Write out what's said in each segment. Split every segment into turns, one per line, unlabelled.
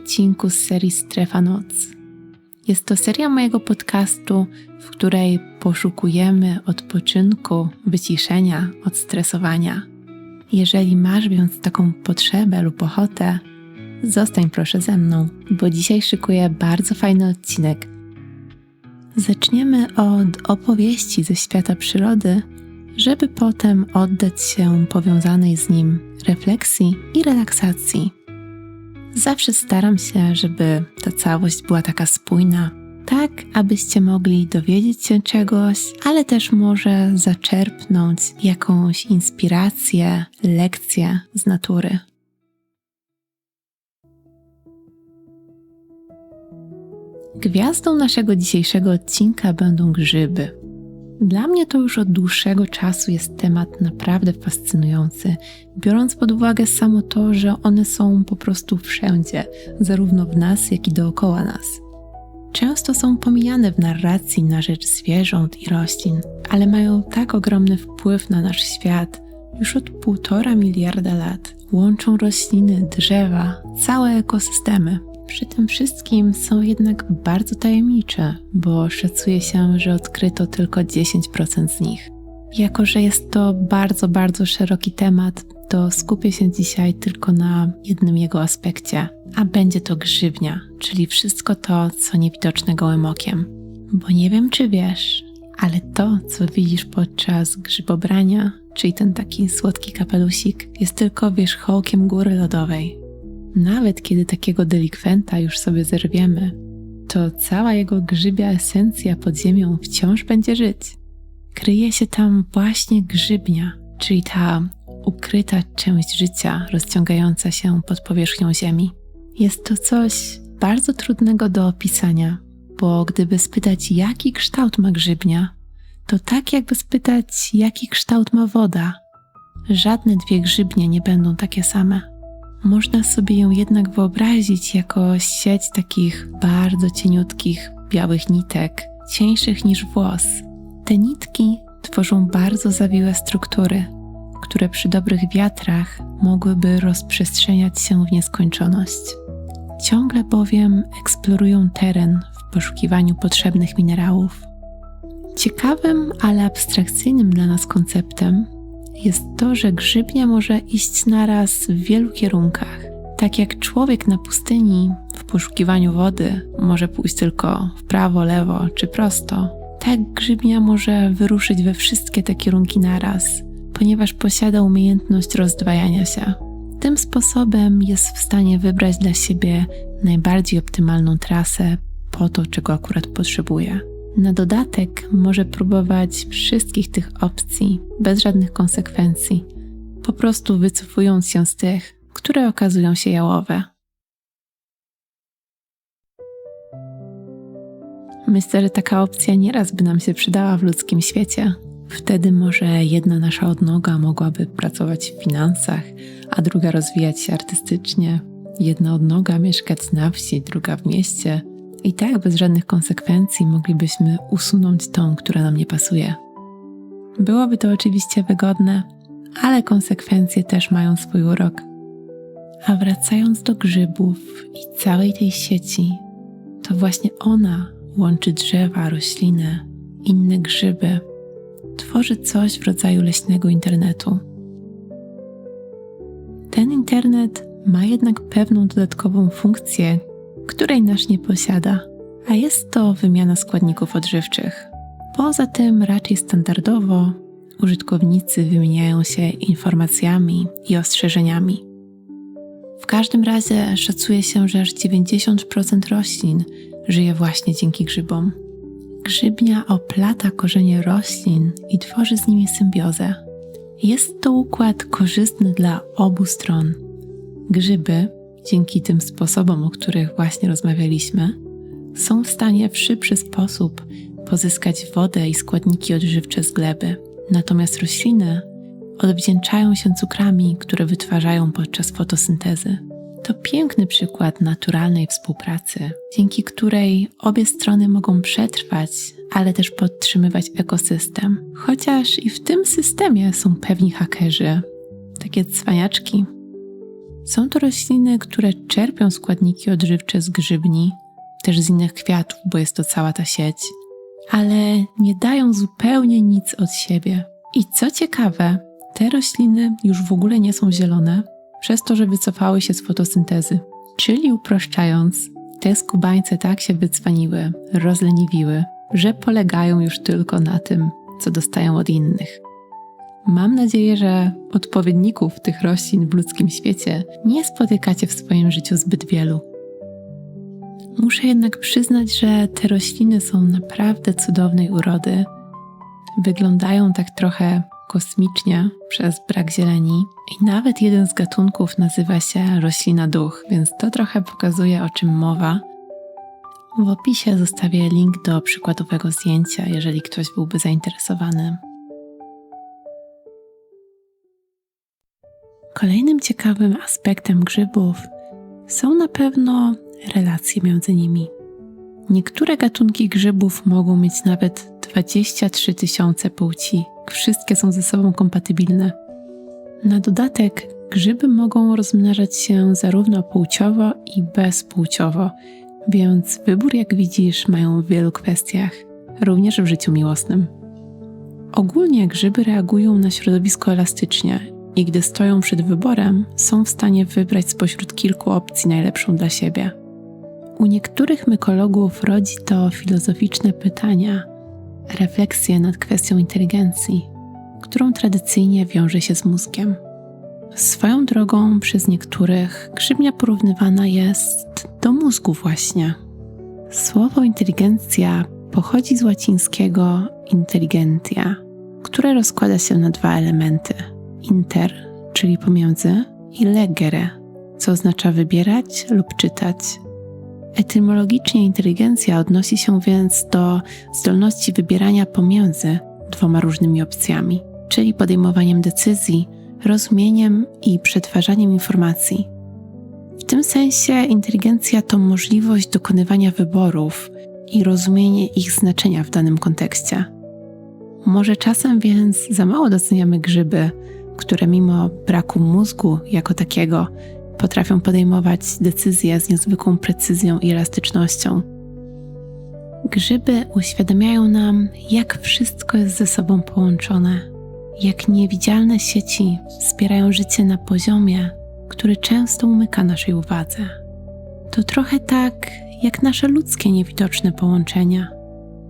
odcinku z serii Strefa Noc. Jest to seria mojego podcastu, w której poszukujemy odpoczynku, wyciszenia, odstresowania. Jeżeli masz więc taką potrzebę lub ochotę, zostań proszę ze mną, bo dzisiaj szykuję bardzo fajny odcinek. Zaczniemy od opowieści ze świata przyrody, żeby potem oddać się powiązanej z nim refleksji i relaksacji. Zawsze staram się, żeby ta całość była taka spójna, tak abyście mogli dowiedzieć się czegoś, ale też może zaczerpnąć jakąś inspirację, lekcję z natury. Gwiazdą naszego dzisiejszego odcinka będą grzyby. Dla mnie to już od dłuższego czasu jest temat naprawdę fascynujący, biorąc pod uwagę samo to, że one są po prostu wszędzie, zarówno w nas, jak i dookoła nas. Często są pomijane w narracji na rzecz zwierząt i roślin, ale mają tak ogromny wpływ na nasz świat już od półtora miliarda lat. Łączą rośliny, drzewa, całe ekosystemy. Przy tym wszystkim są jednak bardzo tajemnicze, bo szacuje się, że odkryto tylko 10% z nich. Jako, że jest to bardzo, bardzo szeroki temat, to skupię się dzisiaj tylko na jednym jego aspekcie, a będzie to grzywnia, czyli wszystko to, co niewidoczne gołym okiem. Bo nie wiem, czy wiesz, ale to, co widzisz podczas grzybobrania, czyli ten taki słodki kapelusik, jest tylko wierzchołkiem góry lodowej. Nawet kiedy takiego delikwenta już sobie zerwiemy, to cała jego grzybia esencja pod ziemią wciąż będzie żyć. Kryje się tam właśnie grzybnia, czyli ta ukryta część życia rozciągająca się pod powierzchnią ziemi. Jest to coś bardzo trudnego do opisania, bo gdyby spytać, jaki kształt ma grzybnia, to tak jakby spytać, jaki kształt ma woda. Żadne dwie grzybnie nie będą takie same. Można sobie ją jednak wyobrazić jako sieć takich bardzo cieniutkich, białych nitek, cieńszych niż włos. Te nitki tworzą bardzo zawiłe struktury, które przy dobrych wiatrach mogłyby rozprzestrzeniać się w nieskończoność. Ciągle bowiem eksplorują teren w poszukiwaniu potrzebnych minerałów. Ciekawym, ale abstrakcyjnym dla nas konceptem jest to, że grzybnia może iść naraz w wielu kierunkach. Tak jak człowiek na pustyni w poszukiwaniu wody może pójść tylko w prawo, lewo czy prosto, tak grzybnia może wyruszyć we wszystkie te kierunki naraz, ponieważ posiada umiejętność rozdwajania się. Tym sposobem jest w stanie wybrać dla siebie najbardziej optymalną trasę po to, czego akurat potrzebuje. Na dodatek może próbować wszystkich tych opcji bez żadnych konsekwencji, po prostu wycofując się z tych, które okazują się jałowe. Myślę, że taka opcja nieraz by nam się przydała w ludzkim świecie. Wtedy może jedna nasza odnoga mogłaby pracować w finansach, a druga rozwijać się artystycznie. Jedna odnoga mieszkać na wsi, druga w mieście, i tak bez żadnych konsekwencji moglibyśmy usunąć tą, która nam nie pasuje. Byłoby to oczywiście wygodne, ale konsekwencje też mają swój urok. A wracając do grzybów i całej tej sieci, to właśnie ona łączy drzewa, rośliny, inne grzyby, tworzy coś w rodzaju leśnego internetu. Ten internet ma jednak pewną dodatkową funkcję, której nasz nie posiada, a jest to wymiana składników odżywczych. Poza tym, raczej standardowo, użytkownicy wymieniają się informacjami i ostrzeżeniami. W każdym razie szacuje się, że aż 90% roślin żyje właśnie dzięki grzybom. Grzybnia oplata korzenie roślin i tworzy z nimi symbiozę. Jest to układ korzystny dla obu stron. Grzyby dzięki tym sposobom, o których właśnie rozmawialiśmy, są w stanie w szybszy sposób pozyskać wodę i składniki odżywcze z gleby. Natomiast rośliny odwdzięczają się cukrami, które wytwarzają podczas fotosyntezy. To piękny przykład naturalnej współpracy, dzięki której obie strony mogą przetrwać, ale też podtrzymywać ekosystem. Chociaż i w tym systemie są pewni hakerzy, takie cwaniaczki, Są to rośliny, które czerpią składniki odżywcze z grzybni, też z innych kwiatów, bo jest to cała ta sieć, ale nie dają zupełnie nic od siebie. I co ciekawe, te rośliny już w ogóle nie są zielone, przez to, że wycofały się z fotosyntezy. Czyli uproszczając, te skubańce tak się wycwaniły, rozleniwiły, że polegają już tylko na tym, co dostają od innych. Mam nadzieję, że odpowiedników tych roślin w ludzkim świecie nie spotykacie w swoim życiu zbyt wielu. Muszę jednak przyznać, że te rośliny są naprawdę cudownej urody. Wyglądają tak trochę kosmicznie przez brak zieleni i nawet jeden z gatunków nazywa się roślina duch, więc to trochę pokazuje o czym mowa. W opisie zostawię link do przykładowego zdjęcia, jeżeli ktoś byłby zainteresowany. Kolejnym ciekawym aspektem grzybów są na pewno relacje między nimi. Niektóre gatunki grzybów mogą mieć nawet 23 tysiące płci. Wszystkie są ze sobą kompatybilne. Na dodatek, grzyby mogą rozmnażać się zarówno płciowo i bezpłciowo, więc wybór, jak widzisz, mają w wielu kwestiach, również w życiu miłosnym. Ogólnie grzyby reagują na środowisko elastycznie i gdy stoją przed wyborem, są w stanie wybrać spośród kilku opcji najlepszą dla siebie. U niektórych mykologów rodzi to filozoficzne pytania, refleksje nad kwestią inteligencji, którą tradycyjnie wiąże się z mózgiem. Swoją drogą przez niektórych grzybnia porównywana jest do mózgu właśnie. Słowo inteligencja pochodzi z łacińskiego intelligentia, które rozkłada się na dwa elementy: inter, czyli pomiędzy, i legere, co oznacza wybierać lub czytać. Etymologicznie inteligencja odnosi się więc do zdolności wybierania pomiędzy dwoma różnymi opcjami, czyli podejmowaniem decyzji, rozumieniem i przetwarzaniem informacji. W tym sensie inteligencja to możliwość dokonywania wyborów i rozumienie ich znaczenia w danym kontekście. Może czasem więc za mało doceniamy grzyby, które mimo braku mózgu jako takiego potrafią podejmować decyzje z niezwykłą precyzją i elastycznością. Grzyby uświadamiają nam, jak wszystko jest ze sobą połączone, jak niewidzialne sieci wspierają życie na poziomie, który często umyka naszej uwadze. To trochę tak jak nasze ludzkie niewidoczne połączenia,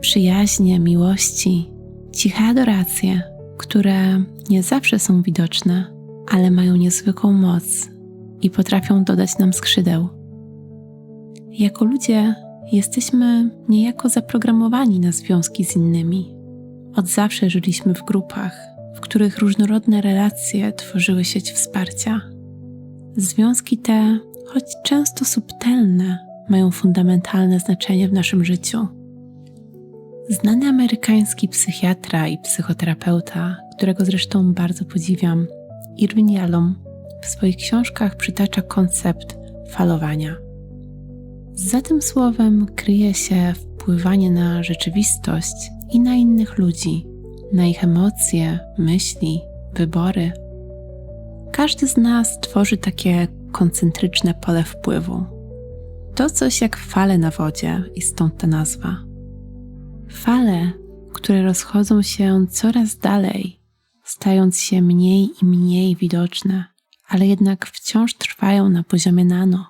przyjaźnie, miłości, ciche adoracje, które nie zawsze są widoczne, ale mają niezwykłą moc i potrafią dodać nam skrzydeł. Jako ludzie jesteśmy niejako zaprogramowani na związki z innymi. Od zawsze żyliśmy w grupach, w których różnorodne relacje tworzyły sieć wsparcia. Związki te, choć często subtelne, mają fundamentalne znaczenie w naszym życiu. Znany amerykański psychiatra i psychoterapeuta, którego zresztą bardzo podziwiam, Irwin Yalom, w swoich książkach przytacza koncept falowania. Za tym słowem kryje się wpływanie na rzeczywistość i na innych ludzi, na ich emocje, myśli, wybory. Każdy z nas tworzy takie koncentryczne pole wpływu. To coś jak fale na wodzie i stąd ta nazwa. Fale, które rozchodzą się coraz dalej, stając się mniej i mniej widoczne ale jednak wciąż trwają na poziomie nano.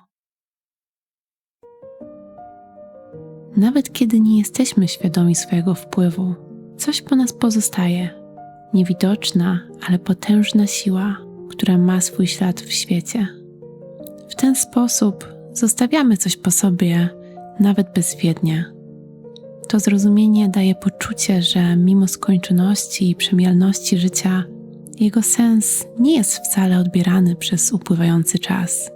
Nawet kiedy nie jesteśmy świadomi swojego wpływu, coś po nas pozostaje. Niewidoczna, ale potężna siła, która ma swój ślad w świecie. W ten sposób zostawiamy coś po sobie, nawet bezwiednie. To zrozumienie daje poczucie, że mimo skończoności i przemijalności życia, jego sens nie jest wcale odbierany przez upływający czas.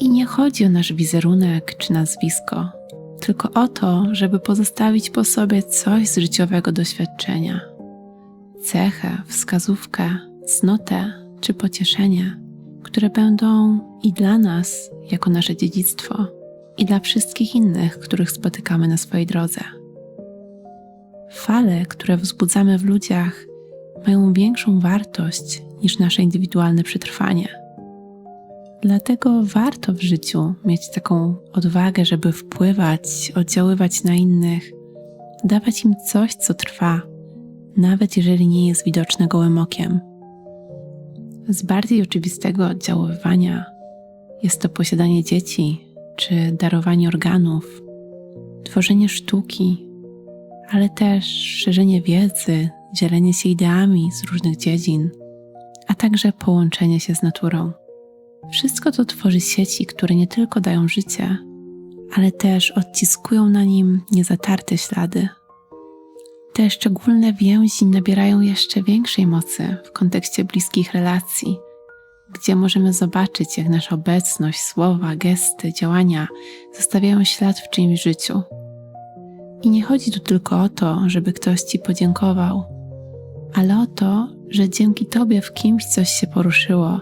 I nie chodzi o nasz wizerunek czy nazwisko, tylko o to, żeby pozostawić po sobie coś z życiowego doświadczenia cechę, wskazówkę, cnotę czy pocieszenie, które będą i dla nas, jako nasze dziedzictwo, i dla wszystkich innych, których spotykamy na swojej drodze. Fale, które wzbudzamy w ludziach, mają większą wartość niż nasze indywidualne przetrwanie. Dlatego warto w życiu mieć taką odwagę, żeby wpływać, oddziaływać na innych, dawać im coś, co trwa, nawet jeżeli nie jest widoczne gołym okiem. Z bardziej oczywistego oddziaływania jest to posiadanie dzieci czy darowanie organów, tworzenie sztuki, ale też szerzenie wiedzy, dzielenie się ideami z różnych dziedzin, a także połączenie się z naturą. Wszystko to tworzy sieci, które nie tylko dają życie, ale też odciskują na nim niezatarte ślady. Te szczególne więzi nabierają jeszcze większej mocy w kontekście bliskich relacji, gdzie możemy zobaczyć, jak nasza obecność, słowa, gesty, działania zostawiają ślad w czyimś życiu. I nie chodzi tu tylko o to, żeby ktoś ci podziękował, ale o to, że dzięki tobie w kimś coś się poruszyło,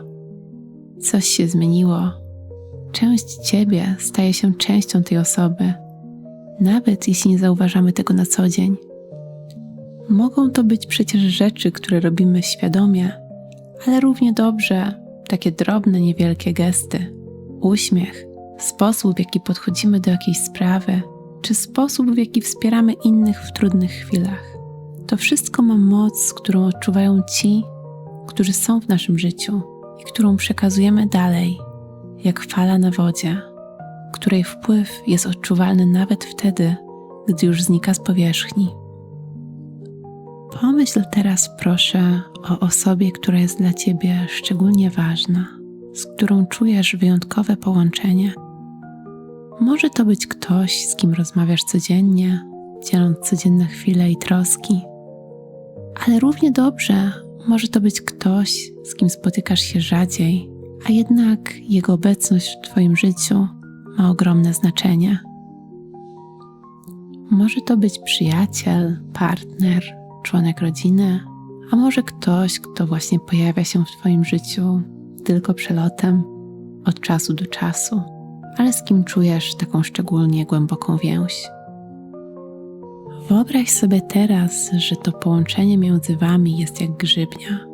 coś się zmieniło. Część ciebie staje się częścią tej osoby, nawet jeśli nie zauważamy tego na co dzień. Mogą to być przecież rzeczy, które robimy świadomie, ale równie dobrze takie drobne, niewielkie gesty, uśmiech, sposób, w jaki podchodzimy do jakiejś sprawy, czy sposób, w jaki wspieramy innych w trudnych chwilach. To wszystko ma moc, którą odczuwają ci, którzy są w naszym życiu i którą przekazujemy dalej, jak fala na wodzie, której wpływ jest odczuwalny nawet wtedy, gdy już znika z powierzchni. Pomyśl teraz, proszę, o osobie, która jest dla Ciebie szczególnie ważna, z którą czujesz wyjątkowe połączenie. Może to być ktoś, z kim rozmawiasz codziennie, dzieląc codzienne chwile i troski, ale równie dobrze może to być ktoś, z kim spotykasz się rzadziej, a jednak jego obecność w Twoim życiu ma ogromne znaczenie. Może to być przyjaciel, partner, członek rodziny, a może ktoś, kto właśnie pojawia się w Twoim życiu tylko przelotem od czasu do czasu, ale z kim czujesz taką szczególnie głęboką więź. Wyobraź sobie teraz, że to połączenie między Wami jest jak grzybnia,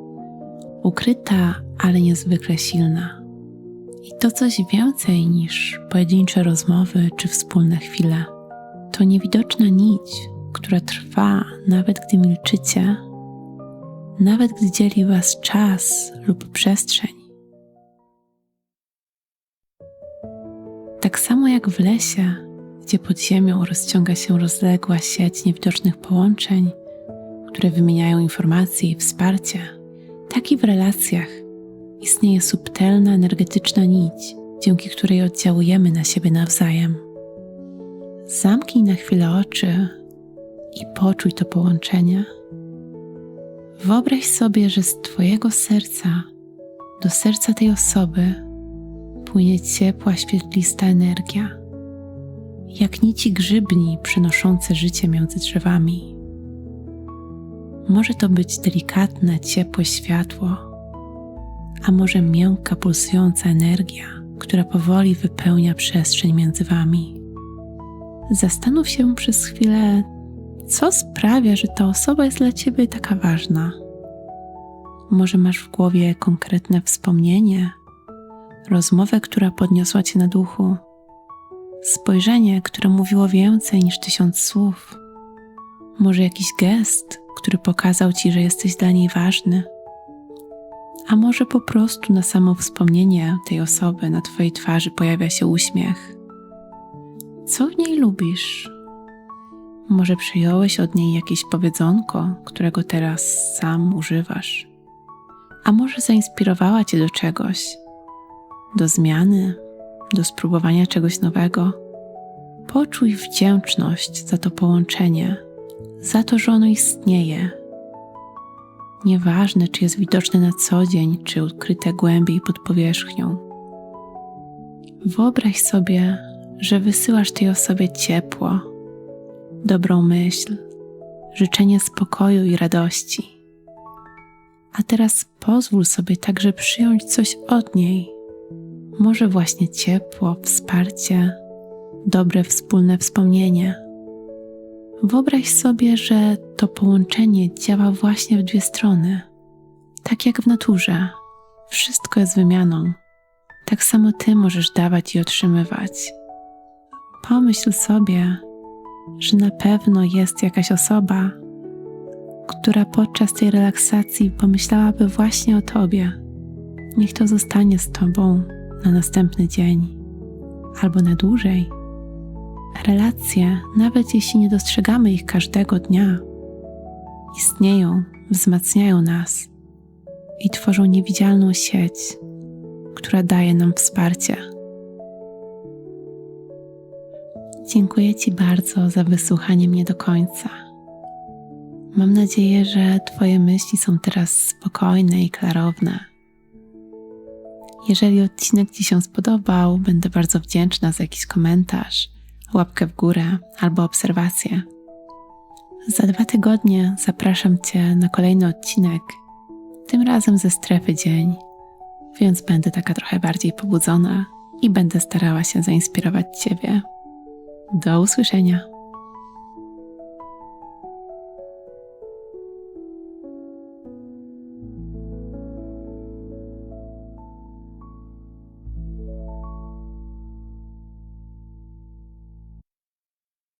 ukryta, ale niezwykle silna. I to coś więcej niż pojedyncze rozmowy czy wspólne chwile. To niewidoczna nić, która trwa nawet gdy milczycie, nawet gdy dzieli Was czas lub przestrzeń. Tak samo jak w lesie, gdzie pod ziemią rozciąga się rozległa sieć niewidocznych połączeń, które wymieniają informacje i wsparcie, tak i w relacjach istnieje subtelna energetyczna nić, dzięki której oddziałujemy na siebie nawzajem. Zamknij na chwilę oczy i poczuj to połączenie. Wyobraź sobie, że z Twojego serca do serca tej osoby płynie ciepła, świetlista energia, jak nici grzybni przynoszące życie między drzewami. Może to być delikatne, ciepłe światło, a może miękka, pulsująca energia, która powoli wypełnia przestrzeń między Wami. Zastanów się przez chwilę, co sprawia, że ta osoba jest dla ciebie taka ważna? Może masz w głowie konkretne wspomnienie, rozmowę, która podniosła cię na duchu, spojrzenie, które mówiło więcej niż tysiąc słów, może jakiś gest, który pokazał ci, że jesteś dla niej ważny, a może po prostu na samo wspomnienie tej osoby na twojej twarzy pojawia się uśmiech. Co w niej lubisz? Może przyjąłeś od niej jakieś powiedzonko, którego teraz sam używasz, a może zainspirowała cię do czegoś, do zmiany, do spróbowania czegoś nowego. Poczuj wdzięczność za to połączenie, za to, że ono istnieje. Nieważne, czy jest widoczne na co dzień, czy ukryte głębiej pod powierzchnią. Wyobraź sobie, że wysyłasz tej osobie ciepło dobrą myśl, życzenie spokoju i radości. A teraz pozwól sobie także przyjąć coś od niej. Może właśnie ciepło, wsparcie, dobre wspólne wspomnienie. Wyobraź sobie, że to połączenie działa właśnie w dwie strony. Tak jak w naturze, wszystko jest wymianą. tak samo Ty możesz dawać i otrzymywać. Pomyśl sobie, że na pewno jest jakaś osoba, która podczas tej relaksacji pomyślałaby właśnie o Tobie. Niech to zostanie z Tobą na następny dzień albo na dłużej. Relacje, nawet jeśli nie dostrzegamy ich każdego dnia, istnieją, wzmacniają nas i tworzą niewidzialną sieć, która daje nam wsparcie. Dziękuję Ci bardzo za wysłuchanie mnie do końca. Mam nadzieję, że Twoje myśli są teraz spokojne i klarowne. Jeżeli odcinek Ci się spodobał, będę bardzo wdzięczna za jakiś komentarz, łapkę w górę albo obserwację. Za dwa tygodnie zapraszam Cię na kolejny odcinek, tym razem ze strefy dzień, więc będę taka trochę bardziej pobudzona i będę starała się zainspirować Ciebie. Do usłyszenia.